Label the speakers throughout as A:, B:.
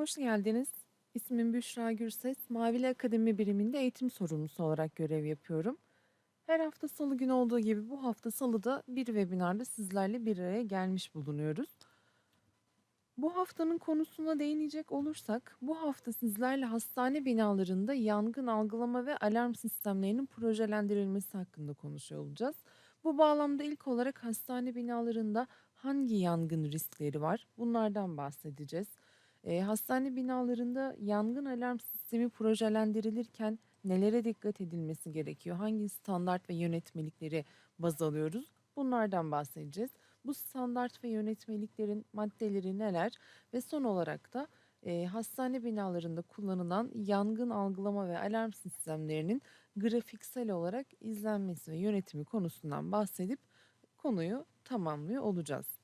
A: Hoş geldiniz. İsmim Büşra Gürses. Mavili Akademi biriminde eğitim sorumlusu olarak görev yapıyorum. Her hafta salı günü olduğu gibi bu hafta salıda bir webinarda sizlerle bir araya gelmiş bulunuyoruz. Bu haftanın konusuna değinecek olursak, bu hafta sizlerle hastane binalarında yangın algılama ve alarm sistemlerinin projelendirilmesi hakkında konuşuyor olacağız. Bu bağlamda ilk olarak hastane binalarında hangi yangın riskleri var? Bunlardan bahsedeceğiz. Eee, hastane binalarında yangın alarm sistemi projelendirilirken nelere dikkat edilmesi gerekiyor? Hangi standart ve yönetmelikleri baz alıyoruz? Bunlardan bahsedeceğiz. Bu standart ve yönetmeliklerin maddeleri neler? Ve son olarak da eee, hastane binalarında kullanılan yangın algılama ve alarm sistemlerinin grafiksel olarak izlenmesi ve yönetimi konusundan bahsedip konuyu tamamlıyor olacağız.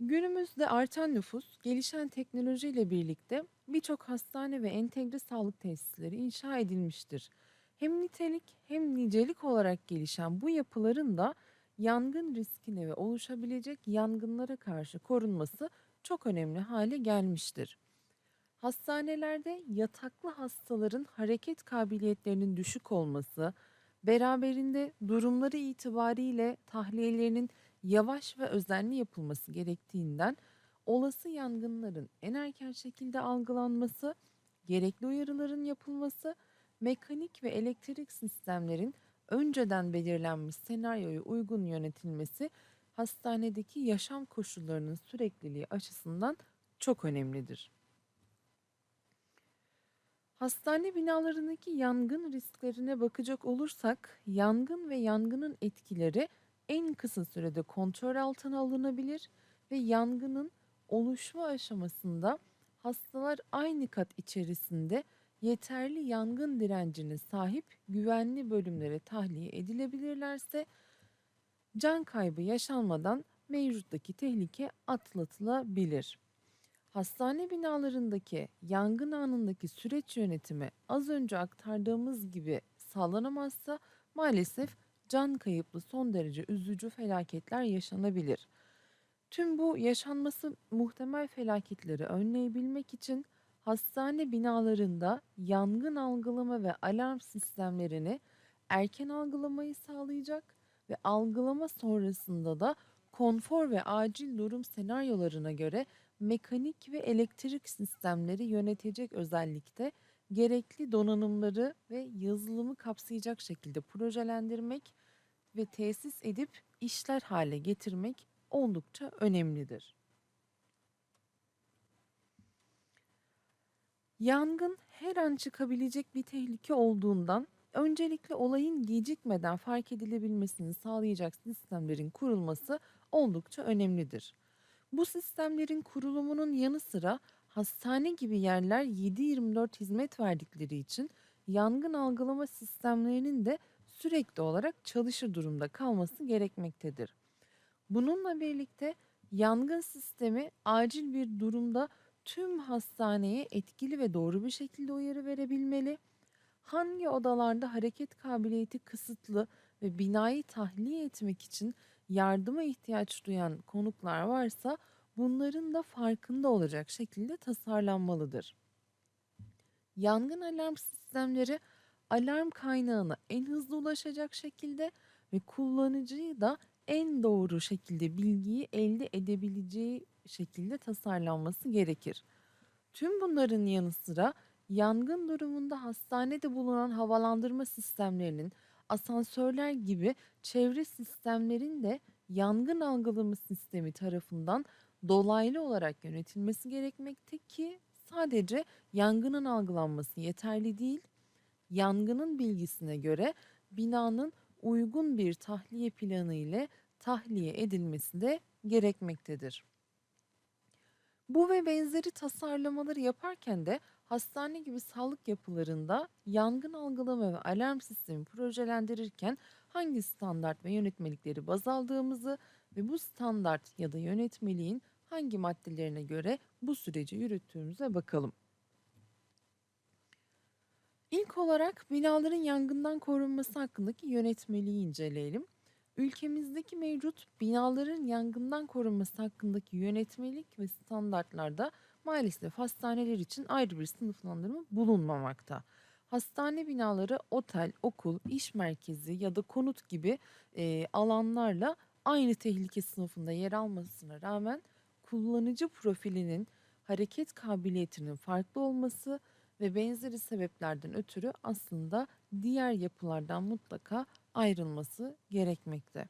A: Günümüzde artan nüfus, gelişen teknolojiyle birlikte birçok hastane ve entegre sağlık tesisleri inşa edilmiştir. Hem nitelik hem nicelik olarak gelişen bu yapıların da yangın riskine ve oluşabilecek yangınlara karşı korunması çok önemli hale gelmiştir. Hastanelerde yataklı hastaların hareket kabiliyetlerinin düşük olması, beraberinde durumları itibariyle tahliyelerinin yavaş ve özenli yapılması gerektiğinden olası yangınların en erken şekilde algılanması, gerekli uyarıların yapılması, mekanik ve elektrik sistemlerin önceden belirlenmiş senaryoya uygun yönetilmesi hastanedeki yaşam koşullarının sürekliliği açısından çok önemlidir. Hastane binalarındaki yangın risklerine bakacak olursak, yangın ve yangının etkileri en kısa sürede kontrol altına alınabilir ve yangının oluşma aşamasında hastalar aynı kat içerisinde yeterli yangın direncine sahip güvenli bölümlere tahliye edilebilirlerse can kaybı yaşanmadan mevcuttaki tehlike atlatılabilir. Hastane binalarındaki yangın anındaki süreç yönetimi az önce aktardığımız gibi sağlanamazsa maalesef can kayıplı son derece üzücü felaketler yaşanabilir. Tüm bu yaşanması muhtemel felaketleri önleyebilmek için hastane binalarında yangın algılama ve alarm sistemlerini erken algılamayı sağlayacak ve algılama sonrasında da konfor ve acil durum senaryolarına göre mekanik ve elektrik sistemleri yönetecek özellikte gerekli donanımları ve yazılımı kapsayacak şekilde projelendirmek ve tesis edip işler hale getirmek oldukça önemlidir. Yangın her an çıkabilecek bir tehlike olduğundan öncelikle olayın gecikmeden fark edilebilmesini sağlayacak sistemlerin kurulması oldukça önemlidir. Bu sistemlerin kurulumunun yanı sıra hastane gibi yerler 7/24 hizmet verdikleri için yangın algılama sistemlerinin de sürekli olarak çalışır durumda kalması gerekmektedir. Bununla birlikte yangın sistemi acil bir durumda tüm hastaneye etkili ve doğru bir şekilde uyarı verebilmeli. Hangi odalarda hareket kabiliyeti kısıtlı ve binayı tahliye etmek için yardıma ihtiyaç duyan konuklar varsa bunların da farkında olacak şekilde tasarlanmalıdır. Yangın alarm sistemleri alarm kaynağına en hızlı ulaşacak şekilde ve kullanıcıyı da en doğru şekilde bilgiyi elde edebileceği şekilde tasarlanması gerekir. Tüm bunların yanı sıra yangın durumunda hastanede bulunan havalandırma sistemlerinin, asansörler gibi çevre sistemlerin de yangın algılama sistemi tarafından dolaylı olarak yönetilmesi gerekmekte ki sadece yangının algılanması yeterli değil, yangının bilgisine göre binanın uygun bir tahliye planı ile tahliye edilmesi de gerekmektedir. Bu ve benzeri tasarlamaları yaparken de hastane gibi sağlık yapılarında yangın algılama ve alarm sistemi projelendirirken hangi standart ve yönetmelikleri baz aldığımızı ve bu standart ya da yönetmeliğin hangi maddelerine göre bu süreci yürüttüğümüze bakalım. İlk olarak binaların yangından korunması hakkındaki yönetmeliği inceleyelim. Ülkemizdeki mevcut binaların yangından korunması hakkındaki yönetmelik ve standartlarda maalesef hastaneler için ayrı bir sınıflandırma bulunmamakta. Hastane binaları otel, okul, iş merkezi ya da konut gibi e, alanlarla aynı tehlike sınıfında yer almasına rağmen kullanıcı profilinin hareket kabiliyetinin farklı olması ve benzeri sebeplerden ötürü aslında diğer yapılardan mutlaka ayrılması gerekmekte.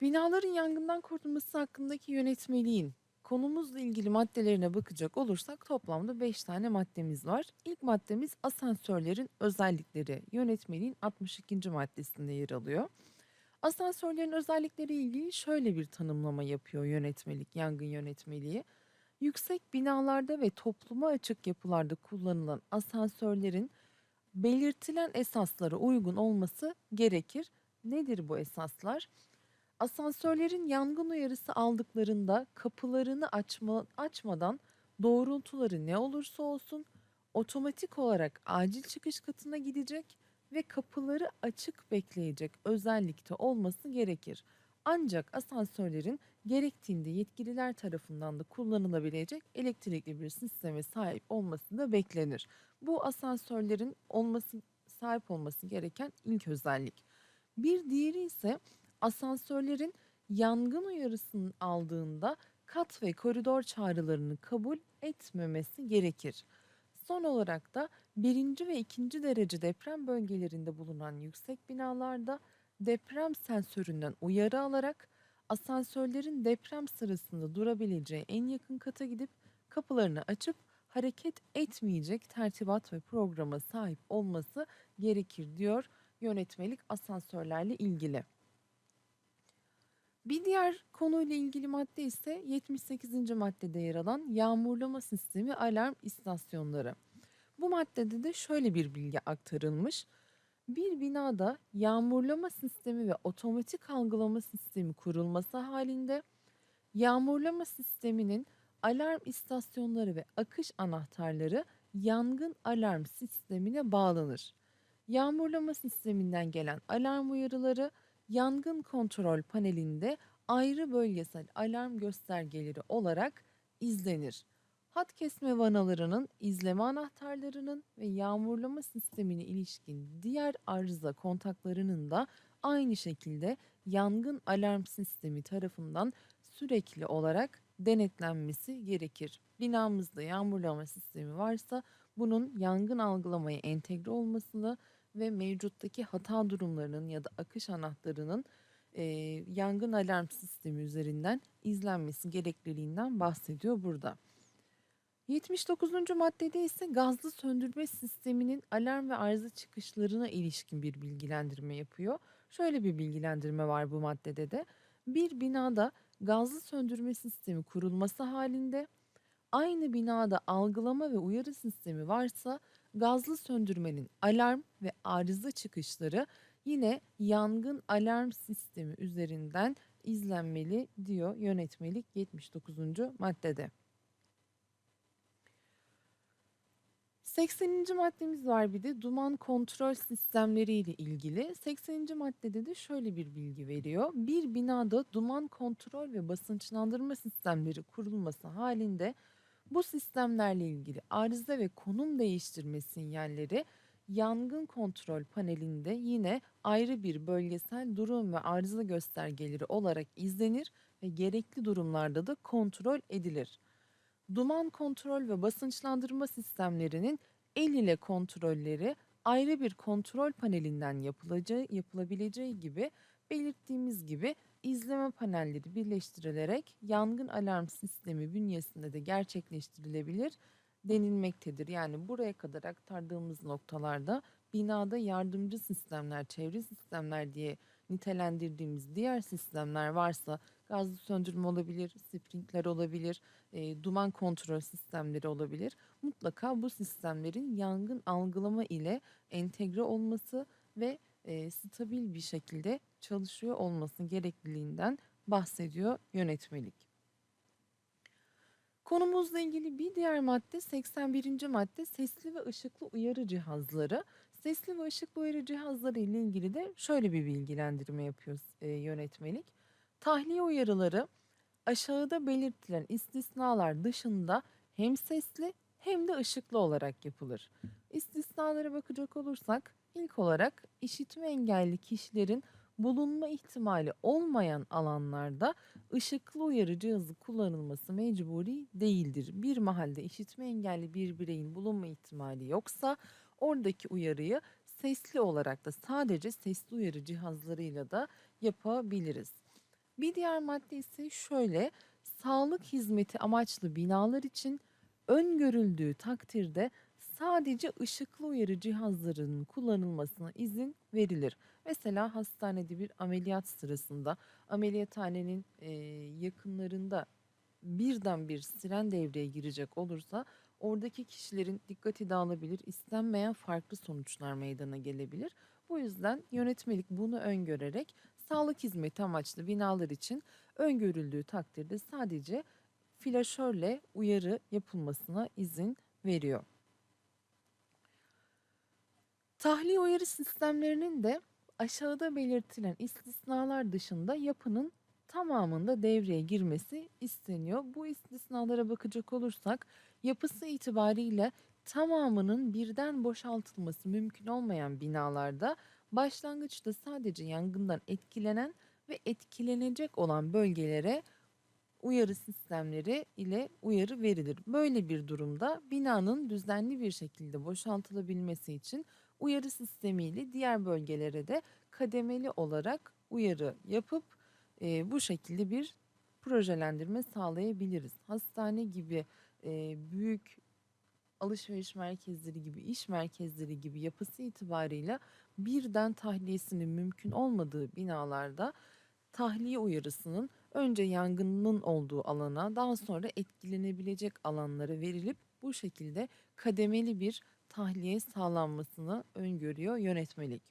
A: Binaların yangından korunması hakkındaki yönetmeliğin konumuzla ilgili maddelerine bakacak olursak toplamda 5 tane maddemiz var. İlk maddemiz asansörlerin özellikleri. Yönetmeliğin 62. maddesinde yer alıyor. Asansörlerin özellikleri ilgili şöyle bir tanımlama yapıyor yönetmelik, yangın yönetmeliği. Yüksek binalarda ve topluma açık yapılarda kullanılan asansörlerin belirtilen esaslara uygun olması gerekir. Nedir bu esaslar? Asansörlerin yangın uyarısı aldıklarında kapılarını açma, açmadan doğrultuları ne olursa olsun otomatik olarak acil çıkış katına gidecek ve kapıları açık bekleyecek özellikte olması gerekir. Ancak asansörlerin gerektiğinde yetkililer tarafından da kullanılabilecek elektrikli bir sisteme sahip olması da beklenir. Bu asansörlerin olması sahip olması gereken ilk özellik. Bir diğeri ise asansörlerin yangın uyarısını aldığında kat ve koridor çağrılarını kabul etmemesi gerekir. Son olarak da birinci ve ikinci derece deprem bölgelerinde bulunan yüksek binalarda deprem sensöründen uyarı alarak asansörlerin deprem sırasında durabileceği en yakın kata gidip kapılarını açıp hareket etmeyecek tertibat ve programa sahip olması gerekir diyor yönetmelik asansörlerle ilgili. Bir diğer konuyla ilgili madde ise 78. maddede yer alan yağmurlama sistemi alarm istasyonları. Bu maddede de şöyle bir bilgi aktarılmış. Bir binada yağmurlama sistemi ve otomatik algılama sistemi kurulması halinde yağmurlama sisteminin alarm istasyonları ve akış anahtarları yangın alarm sistemine bağlanır. Yağmurlama sisteminden gelen alarm uyarıları yangın kontrol panelinde ayrı bölgesel alarm göstergeleri olarak izlenir. Hat kesme vanalarının izleme anahtarlarının ve yağmurlama sistemine ilişkin diğer arıza kontaklarının da aynı şekilde yangın alarm sistemi tarafından sürekli olarak denetlenmesi gerekir. Binamızda yağmurlama sistemi varsa bunun yangın algılamaya entegre olmasını ve mevcuttaki hata durumlarının ya da akış anahtarının e, yangın alarm sistemi üzerinden izlenmesi gerekliliğinden bahsediyor burada. 79. maddede ise gazlı söndürme sisteminin alarm ve arıza çıkışlarına ilişkin bir bilgilendirme yapıyor. Şöyle bir bilgilendirme var bu maddede de. Bir binada gazlı söndürme sistemi kurulması halinde aynı binada algılama ve uyarı sistemi varsa gazlı söndürmenin alarm ve arıza çıkışları yine yangın alarm sistemi üzerinden izlenmeli diyor yönetmelik 79. maddede. 80. maddemiz var bir de duman kontrol sistemleri ile ilgili. 80. maddede de şöyle bir bilgi veriyor. Bir binada duman kontrol ve basınçlandırma sistemleri kurulması halinde bu sistemlerle ilgili arıza ve konum değiştirme sinyalleri yangın kontrol panelinde yine ayrı bir bölgesel durum ve arıza göstergeleri olarak izlenir ve gerekli durumlarda da kontrol edilir. Duman kontrol ve basınçlandırma sistemlerinin el ile kontrolleri ayrı bir kontrol panelinden yapılacağı, yapılabileceği gibi belirttiğimiz gibi izleme panelleri birleştirilerek yangın alarm sistemi bünyesinde de gerçekleştirilebilir denilmektedir. Yani buraya kadar aktardığımız noktalarda binada yardımcı sistemler, çevre sistemler diye nitelendirdiğimiz diğer sistemler varsa gazlı söndürme olabilir, sprinkler olabilir, e, duman kontrol sistemleri olabilir. Mutlaka bu sistemlerin yangın algılama ile entegre olması ve e, stabil bir şekilde çalışıyor olması gerekliliğinden bahsediyor yönetmelik. Konumuzla ilgili bir diğer madde 81. madde sesli ve ışıklı uyarı cihazları. Sesli ve ışıklı uyarı cihazları ile ilgili de şöyle bir bilgilendirme yapıyor e, yönetmelik. Tahliye uyarıları aşağıda belirtilen istisnalar dışında hem sesli hem de ışıklı olarak yapılır. İstisnalara bakacak olursak ilk olarak işitme engelli kişilerin bulunma ihtimali olmayan alanlarda ışıklı uyarı cihazı kullanılması mecburi değildir. Bir mahalde işitme engelli bir bireyin bulunma ihtimali yoksa oradaki uyarıyı sesli olarak da sadece sesli uyarı cihazlarıyla da yapabiliriz. Bir diğer madde ise şöyle sağlık hizmeti amaçlı binalar için öngörüldüğü takdirde sadece ışıklı uyarı cihazlarının kullanılmasına izin verilir. Mesela hastanede bir ameliyat sırasında ameliyathanenin e, yakınlarında birden bir siren devreye girecek olursa oradaki kişilerin dikkati dağılabilir, istenmeyen farklı sonuçlar meydana gelebilir. Bu yüzden yönetmelik bunu öngörerek sağlık hizmeti amaçlı binalar için öngörüldüğü takdirde sadece flaşörle uyarı yapılmasına izin veriyor. Tahliye uyarı sistemlerinin de aşağıda belirtilen istisnalar dışında yapının tamamında devreye girmesi isteniyor. Bu istisnalara bakacak olursak yapısı itibariyle tamamının birden boşaltılması mümkün olmayan binalarda başlangıçta sadece yangından etkilenen ve etkilenecek olan bölgelere uyarı sistemleri ile uyarı verilir. Böyle bir durumda binanın düzenli bir şekilde boşaltılabilmesi için uyarı sistemiyle diğer bölgelere de kademeli olarak uyarı yapıp e, bu şekilde bir projelendirme sağlayabiliriz. Hastane gibi e, büyük alışveriş merkezleri gibi, iş merkezleri gibi yapısı itibarıyla birden tahliyesinin mümkün olmadığı binalarda tahliye uyarısının önce yangının olduğu alana daha sonra etkilenebilecek alanlara verilip bu şekilde kademeli bir tahliye sağlanmasını öngörüyor yönetmelik.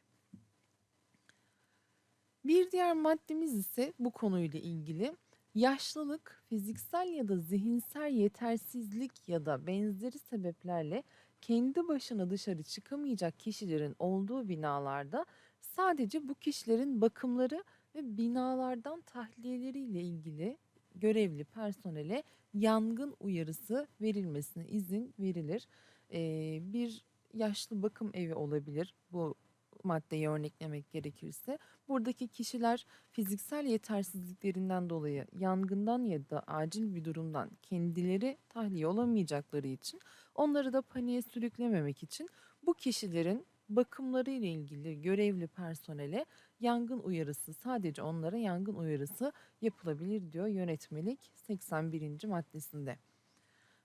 A: Bir diğer maddemiz ise bu konuyla ilgili yaşlılık, fiziksel ya da zihinsel yetersizlik ya da benzeri sebeplerle kendi başına dışarı çıkamayacak kişilerin olduğu binalarda sadece bu kişilerin bakımları ve binalardan tahliyeleriyle ilgili görevli personele yangın uyarısı verilmesine izin verilir. Ee, bir yaşlı bakım evi olabilir bu maddeyi örneklemek gerekirse. Buradaki kişiler fiziksel yetersizliklerinden dolayı yangından ya da acil bir durumdan kendileri tahliye olamayacakları için onları da paniğe sürüklememek için bu kişilerin bakımları ile ilgili görevli personele yangın uyarısı sadece onlara yangın uyarısı yapılabilir diyor yönetmelik 81. maddesinde.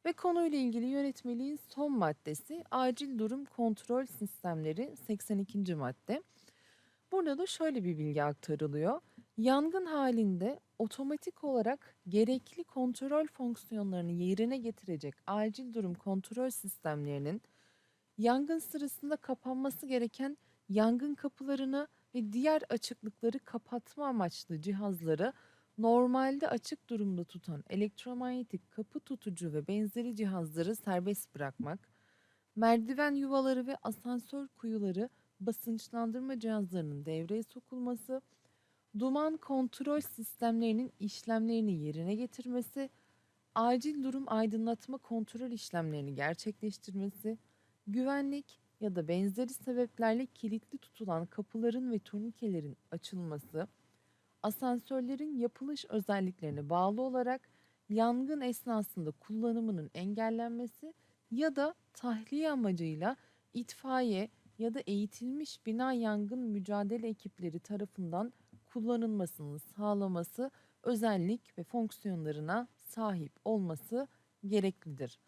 A: Ve konuyla ilgili yönetmeliğin son maddesi acil durum kontrol sistemleri 82. madde. Burada da şöyle bir bilgi aktarılıyor. Yangın halinde otomatik olarak gerekli kontrol fonksiyonlarını yerine getirecek acil durum kontrol sistemlerinin yangın sırasında kapanması gereken yangın kapılarını ve diğer açıklıkları kapatma amaçlı cihazları normalde açık durumda tutan elektromanyetik kapı tutucu ve benzeri cihazları serbest bırakmak, merdiven yuvaları ve asansör kuyuları basınçlandırma cihazlarının devreye sokulması, duman kontrol sistemlerinin işlemlerini yerine getirmesi, acil durum aydınlatma kontrol işlemlerini gerçekleştirmesi, güvenlik ya da benzeri sebeplerle kilitli tutulan kapıların ve turnikelerin açılması, asansörlerin yapılış özelliklerine bağlı olarak yangın esnasında kullanımının engellenmesi ya da tahliye amacıyla itfaiye ya da eğitilmiş bina yangın mücadele ekipleri tarafından kullanılmasını sağlaması özellik ve fonksiyonlarına sahip olması gereklidir.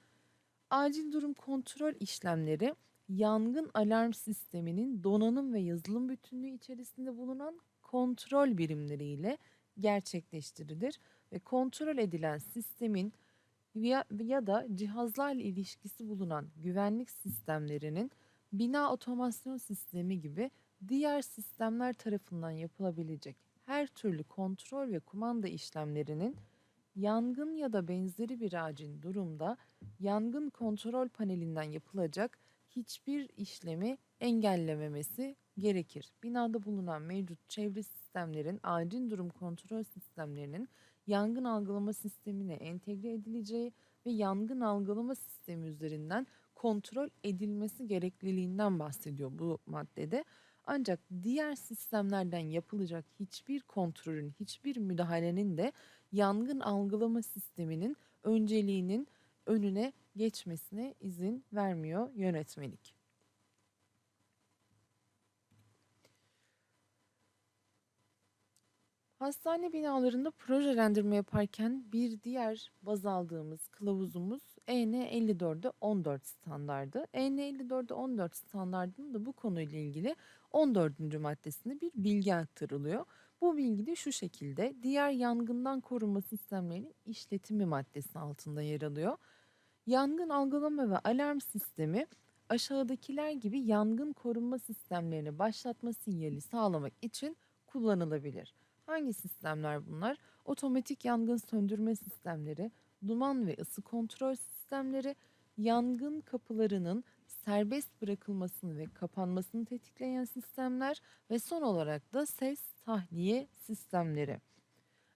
A: Acil durum kontrol işlemleri yangın alarm sisteminin donanım ve yazılım bütünlüğü içerisinde bulunan kontrol birimleriyle gerçekleştirilir ve kontrol edilen sistemin ya, ya da cihazlarla ilişkisi bulunan güvenlik sistemlerinin bina otomasyon sistemi gibi diğer sistemler tarafından yapılabilecek her türlü kontrol ve kumanda işlemlerinin yangın ya da benzeri bir acil durumda yangın kontrol panelinden yapılacak hiçbir işlemi engellememesi gerekir. Binada bulunan mevcut çevre sistemlerin acil durum kontrol sistemlerinin yangın algılama sistemine entegre edileceği ve yangın algılama sistemi üzerinden kontrol edilmesi gerekliliğinden bahsediyor bu maddede. Ancak diğer sistemlerden yapılacak hiçbir kontrolün, hiçbir müdahalenin de yangın algılama sisteminin önceliğinin önüne geçmesine izin vermiyor yönetmelik. Hastane binalarında projelendirme yaparken bir diğer baz aldığımız kılavuzumuz EN 54'e 14 standardı. EN 54'e 14 standardının da bu konuyla ilgili 14. maddesinde bir bilgi aktarılıyor. Bu bilgi de şu şekilde diğer yangından korunma sistemlerinin işletimi maddesi altında yer alıyor. Yangın algılama ve alarm sistemi aşağıdakiler gibi yangın korunma sistemlerini başlatma sinyali sağlamak için kullanılabilir. Hangi sistemler bunlar? Otomatik yangın söndürme sistemleri, duman ve ısı kontrol sistemleri, yangın kapılarının serbest bırakılmasını ve kapanmasını tetikleyen sistemler ve son olarak da ses tahliye sistemleri.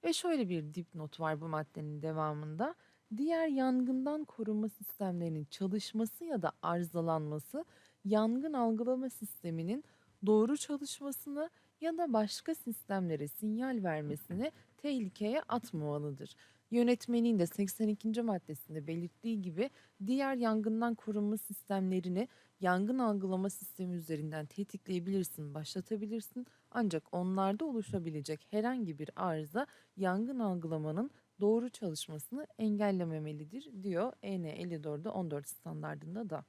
A: Ve şöyle bir dipnot var bu maddenin devamında. Diğer yangından korunma sistemlerinin çalışması ya da arızalanması yangın algılama sisteminin doğru çalışmasını ya da başka sistemlere sinyal vermesini tehlikeye atmamalıdır. Yönetmenin de 82. maddesinde belirttiği gibi diğer yangından korunma sistemlerini yangın algılama sistemi üzerinden tetikleyebilirsin, başlatabilirsin. Ancak onlarda oluşabilecek herhangi bir arıza yangın algılamanın doğru çalışmasını engellememelidir diyor EN 54'de 14 standardında da.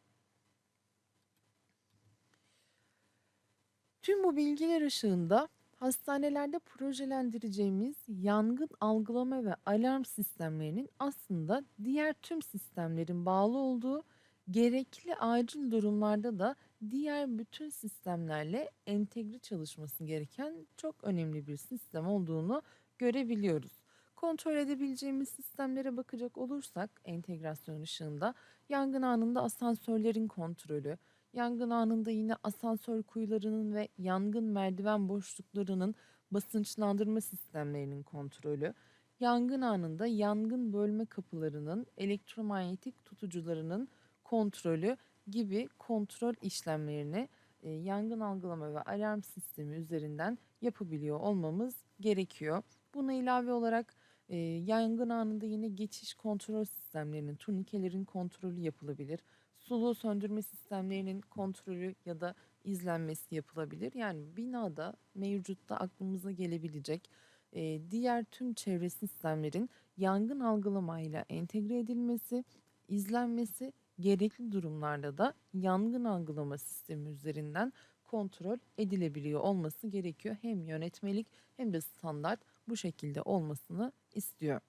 A: Tüm bu bilgiler ışığında hastanelerde projelendireceğimiz yangın algılama ve alarm sistemlerinin aslında diğer tüm sistemlerin bağlı olduğu gerekli acil durumlarda da diğer bütün sistemlerle entegre çalışması gereken çok önemli bir sistem olduğunu görebiliyoruz. Kontrol edebileceğimiz sistemlere bakacak olursak entegrasyon ışığında yangın anında asansörlerin kontrolü, Yangın anında yine asansör kuyularının ve yangın merdiven boşluklarının basınçlandırma sistemlerinin kontrolü, yangın anında yangın bölme kapılarının elektromanyetik tutucularının kontrolü gibi kontrol işlemlerini e, yangın algılama ve alarm sistemi üzerinden yapabiliyor olmamız gerekiyor. Buna ilave olarak e, yangın anında yine geçiş kontrol sistemlerinin, turnikelerin kontrolü yapılabilir sulu söndürme sistemlerinin kontrolü ya da izlenmesi yapılabilir. Yani binada mevcutta aklımıza gelebilecek e, diğer tüm çevre sistemlerin yangın algılamayla entegre edilmesi, izlenmesi gerekli durumlarda da yangın algılama sistemi üzerinden kontrol edilebiliyor olması gerekiyor. Hem yönetmelik hem de standart bu şekilde olmasını istiyor.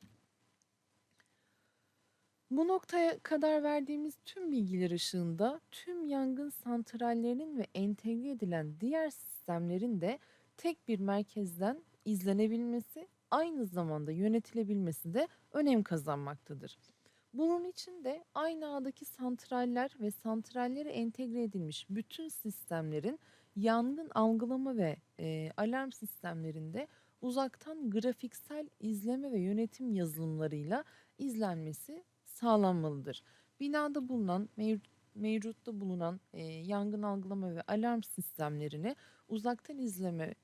A: Bu noktaya kadar verdiğimiz tüm bilgiler ışığında tüm yangın santrallerinin ve entegre edilen diğer sistemlerin de tek bir merkezden izlenebilmesi, aynı zamanda yönetilebilmesi de önem kazanmaktadır. Bunun için de aynı ağdaki santraller ve santrallere entegre edilmiş bütün sistemlerin yangın algılama ve e, alarm sistemlerinde uzaktan grafiksel izleme ve yönetim yazılımlarıyla izlenmesi sağlanmalıdır. Binada bulunan mevcutta bulunan e, yangın algılama ve alarm sistemlerini uzaktan izleme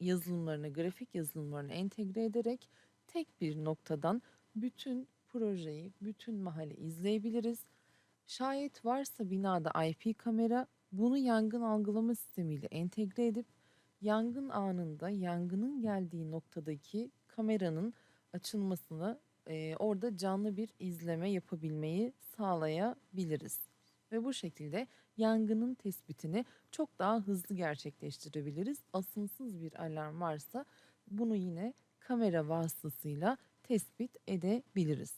A: yazılımlarına, grafik yazılımlarına entegre ederek tek bir noktadan bütün projeyi, bütün mahalle izleyebiliriz. Şayet varsa binada IP kamera bunu yangın algılama sistemiyle entegre edip yangın anında yangının geldiği noktadaki kameranın açılmasını e, orada canlı bir izleme yapabilmeyi sağlayabiliriz. Ve bu şekilde yangının tespitini çok daha hızlı gerçekleştirebiliriz. Asılsız bir alarm varsa bunu yine kamera vasıtasıyla tespit edebiliriz.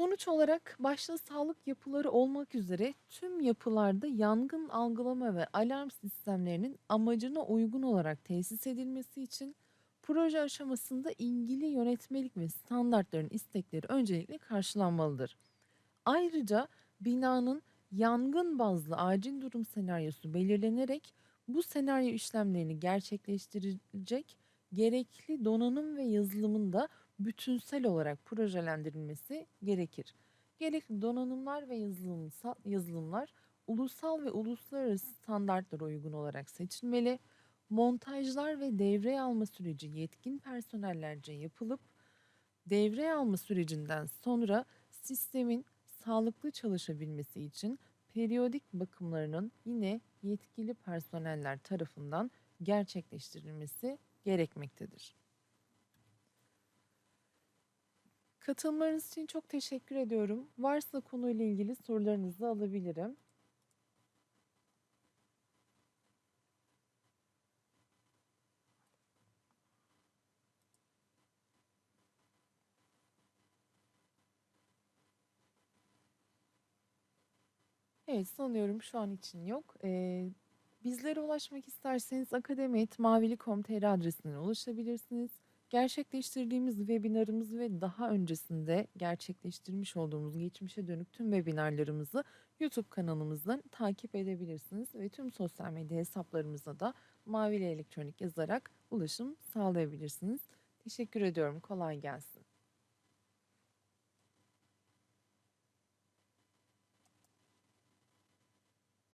A: Sonuç olarak başta sağlık yapıları olmak üzere tüm yapılarda yangın algılama ve alarm sistemlerinin amacına uygun olarak tesis edilmesi için Proje aşamasında ilgili yönetmelik ve standartların istekleri öncelikle karşılanmalıdır. Ayrıca binanın Yangın bazlı acil durum senaryosu belirlenerek bu senaryo işlemlerini gerçekleştirecek gerekli donanım ve yazılımın da bütünsel olarak projelendirilmesi gerekir. Gerekli donanımlar ve yazılımlar ulusal ve uluslararası standartlara uygun olarak seçilmeli. Montajlar ve devreye alma süreci yetkin personellerce yapılıp devreye alma sürecinden sonra sistemin sağlıklı çalışabilmesi için periyodik bakımlarının yine yetkili personeller tarafından gerçekleştirilmesi gerekmektedir. Katılımlarınız için çok teşekkür ediyorum. Varsa konuyla ilgili sorularınızı alabilirim. Evet, sanıyorum şu an için yok. Eee, bizlere ulaşmak isterseniz akademi.mavili.com.tr adresinden ulaşabilirsiniz. Gerçekleştirdiğimiz webinarımız ve daha öncesinde gerçekleştirmiş olduğumuz geçmişe dönük tüm webinarlarımızı YouTube kanalımızdan takip edebilirsiniz ve tüm sosyal medya hesaplarımıza da Mavili Elektronik yazarak ulaşım sağlayabilirsiniz. Teşekkür ediyorum. Kolay gelsin.